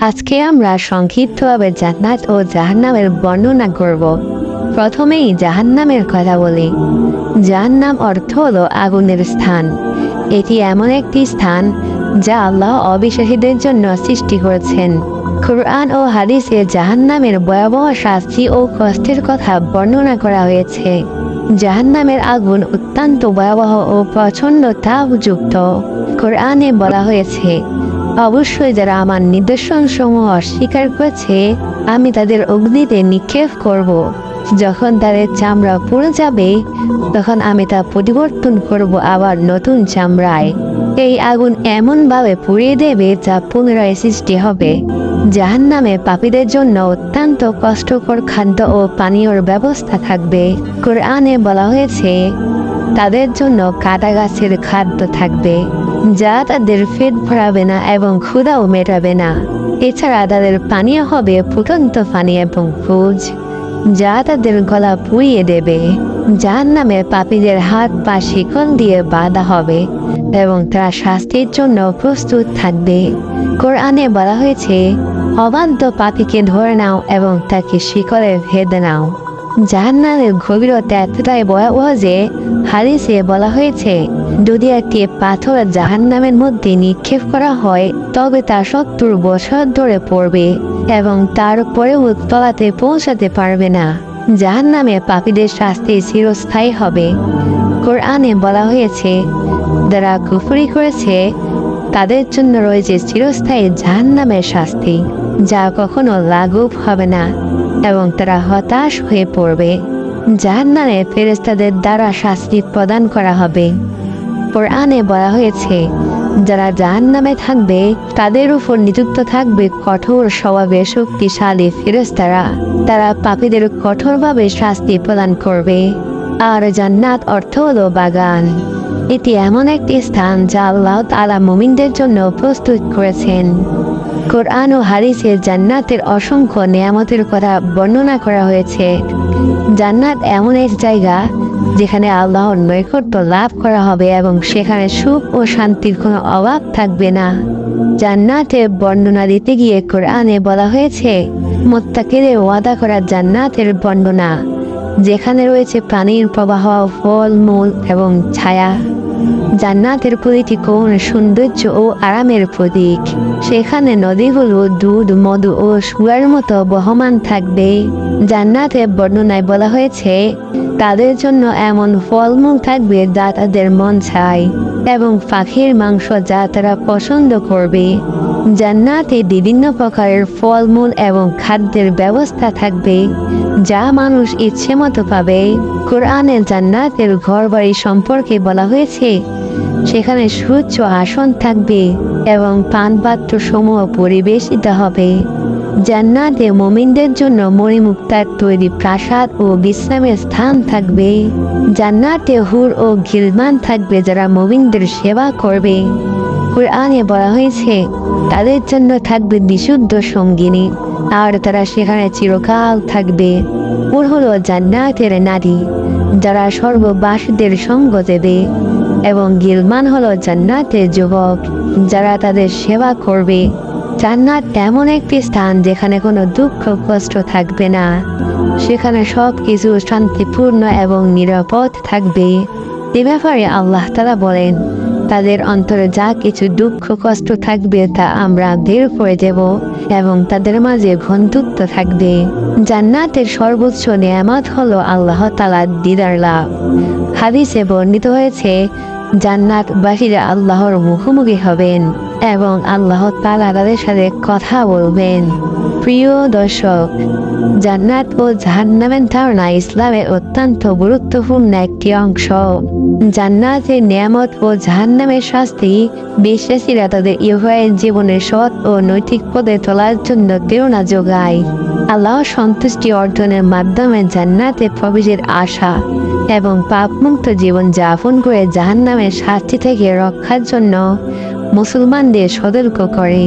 আজকে আমরা সংক্ষিপ্তভাবে জান্নাত ও জাহান্নামের বর্ণনা করব। প্রথমেই জাহান্নামের কথা বলি। জাহান্নাম অর্থ হল আগুনের স্থান। এটি এমন একটি স্থান যা আল্লাহ অবিশ্বাসীদের জন্য সৃষ্টি করেছেন। কুরআন ও হাদিসে জাহান্নামের ভয়াবহ শাস্তি ও কষ্টের কথা বর্ণনা করা হয়েছে। জাহান্নামের আগুন অত্যন্ত ভয়াবহ ও প্রচণ্ড তাপযুক্ত। কোরআনে বলা হয়েছে অবশ্যই যারা আমার নিদর্শন সমূহ অস্বীকার করেছে, আমি তাদের অগ্নিতে নিক্ষেপ করব। যখন তাদের চামড়া পুড়ে যাবে, তখন আমি তা পরিবর্তন করব আবার নতুন চামড়ায়। এই আগুন এমনভাবে পুড়িয়ে দেবে যা পুনরায় সৃষ্টি হবে। জাহান নামে পাপীদের জন্য অত্যন্ত কষ্টকর খাদ্য ও পানীয়র ব্যবস্থা থাকবে। কোরআনে বলা হয়েছে তাদের জন্য কাটা গাছের খাদ্য থাকবে, যা তাদের পেট ভরাবে না এবং ক্ষুধাও মেটাবে না। এছাড়া তাদের পানীয় হবে ফুটন্ত পানি এবং ফুজ যা তাদের গলা পুড়িয়ে দেবে। যার নামে পাপীদের হাত পা শিকল দিয়ে বাঁধা হবে এবং তারা শাস্তির জন্য প্রস্তুত থাকবে। কোরআনে বলা হয়েছে, অবান্ত পাপিকে ধরে নাও এবং তাকে শিকলে ভেদে নাও। জাহান্নামের গভীরতা এতটাই ভয়াবহ যে হাদিসে বলা হয়েছে, যদি একটি পাথর জাহান্নামের মধ্যে নিক্ষেপ করা হয়, তবে তা সত্তর বছর ধরে পড়বে এবং তারপরেও তলাতে পৌঁছাতে পারবে না। জাহান্নামে পাপীদের শাস্তি চিরস্থায়ী হবে। কোরআনে বলা হয়েছে, যারা কুফরি করেছে, তাদের জন্য রয়েছে চিরস্থায়ী জাহান্নামের শাস্তি, যা কখনো লাঘব হবে না। এবং তারা হতাশ হয়ে পড়বে। জাহান্নামে ফেরেস্তাদের দ্বারা শাস্তি প্রদান করা হবে। কোরআনে বলা হয়েছে, যারা জাহান্নামে থাকবে, তাদের উপর নিযুক্ত থাকবে কঠোর স্বভাবে শক্তিশালী ফেরেস্তারা তারা পাপীদের কঠোরভাবে শাস্তি প্রদান করবে। আর জান্নাত অর্থ হলো বাগান। এটি এমন একটি স্থান যা আল্লাহ তালা মুমিনদের জন্য প্রস্তুত করেছেন। কোরআন ও হারিসে জান্নাতের অসংখ্য নিয়ামতের কথা বর্ণনা করা হয়েছে। জান্নাত এমন এক জায়গা যেখানে আল্লাহর নৈকট্য লাভ করা হবে এবং সেখানে সুখ ও শান্তির কোনো অভাব থাকবে না। জান্নাতের বর্ণনা দিতে গিয়ে কোরআনে বলা হয়েছে, মোত্তাকিদের ওয়াদা করা জান্নাতের বর্ণনা, যেখানে রয়েছে প্রাণীর প্রবাহ, ফল, মূল এবং ছায়া। জান্নাতের প্রতিটি কোন সৌন্দর্য ও আরামের প্রতীক। সেখানে নদীগুলো দুধ, মধু ও সুয়ার মতো বহমান থাকবে। জান্নাতের বর্ণনায় বলা হয়েছে, তাদের জন্য এমন ফলমূল থাকবে যা তাদের মন চায় এবং পাখির মাংস যা তারা পছন্দ করবে। জান্নাতে বিভিন্ন প্রকারের ফলমূল এবং খাদ্যের ব্যবস্থা থাকবে, যা মানুষ ইচ্ছে মতো পাবে। কোরআনে জান্নাতের ঘর বাড়ি সম্পর্কে বলা হয়েছে, সেখানে সুচ্চ আসন থাকবে এবং পানপাত্র সমূহ পরিবেশিত হবে। জান্নাতে মোমিনদের জন্য মণিমুক্তার তৈরি প্রাসাদ ও বিশ্রামের স্থান থাকবে। জান্নাতে হুর ও গিলমান থাকবে যারা মোমিনদের সেবা করবে। কোরআনে বলা হয়েছে, তাদের জন্য থাকবে বিশুদ্ধ সঙ্গিনী, আর তারা সেখানে চিরকাল থাকবে। ওর হলো জান্নাতের নারী, যারা সর্ববাসীদের সঙ্গ দেবে। এবং গিলমান হলো জান্নাতের যুবক, যারা তাদের সেবা করবে। জান্নাত এমন একটি স্থান যেখানে কোনো দুঃখ, কষ্ট থাকবে না। সেখানে সব কিছু শান্তিপূর্ণ এবং নিরাপদ থাকবে। এ ব্যাপারে আল্লাহ তারা বলেন তাদের অন্তরে যা কিছু দুঃখ, কষ্ট থাকবে তা আমরা বের করে দেব এবং তাদের মাঝে বন্ধুত্ব থাকবে। জান্নাতের সর্বোচ্চ নিয়ামত হলো আল্লাহ তালা দিদার লাভ। হাদিসে বর্ণিত হয়েছে জান্নাতবাসীরা আল্লাহর মুখোমুখি হবেন এবং আল্লাহ তালা তাদের সাথে কথা বলবেন। প্রিয় দর্শক, জান্নাত ও জাহান্নামের ধারণা ইসলামের অত্যন্ত গুরুত্বপূর্ণ একটি অংশ। জান্নাতের নিয়ামত ও জাহান্নামের শাস্তি বিশ্বাসীরা তাদের ইউহায়ের জীবনের সৎ ও নৈতিক পদে তোলার জন্য প্রেরণা যোগায়। আল্লাহ সন্তুষ্টি অর্জনের মাধ্যমে জান্নাতে প্রবেশের আশা এবং পাপমুক্ত জীবন যাপন করে জাহান্নামের শাস্তি থেকে রক্ষার জন্য মুসলমানদের সতর্ক করে।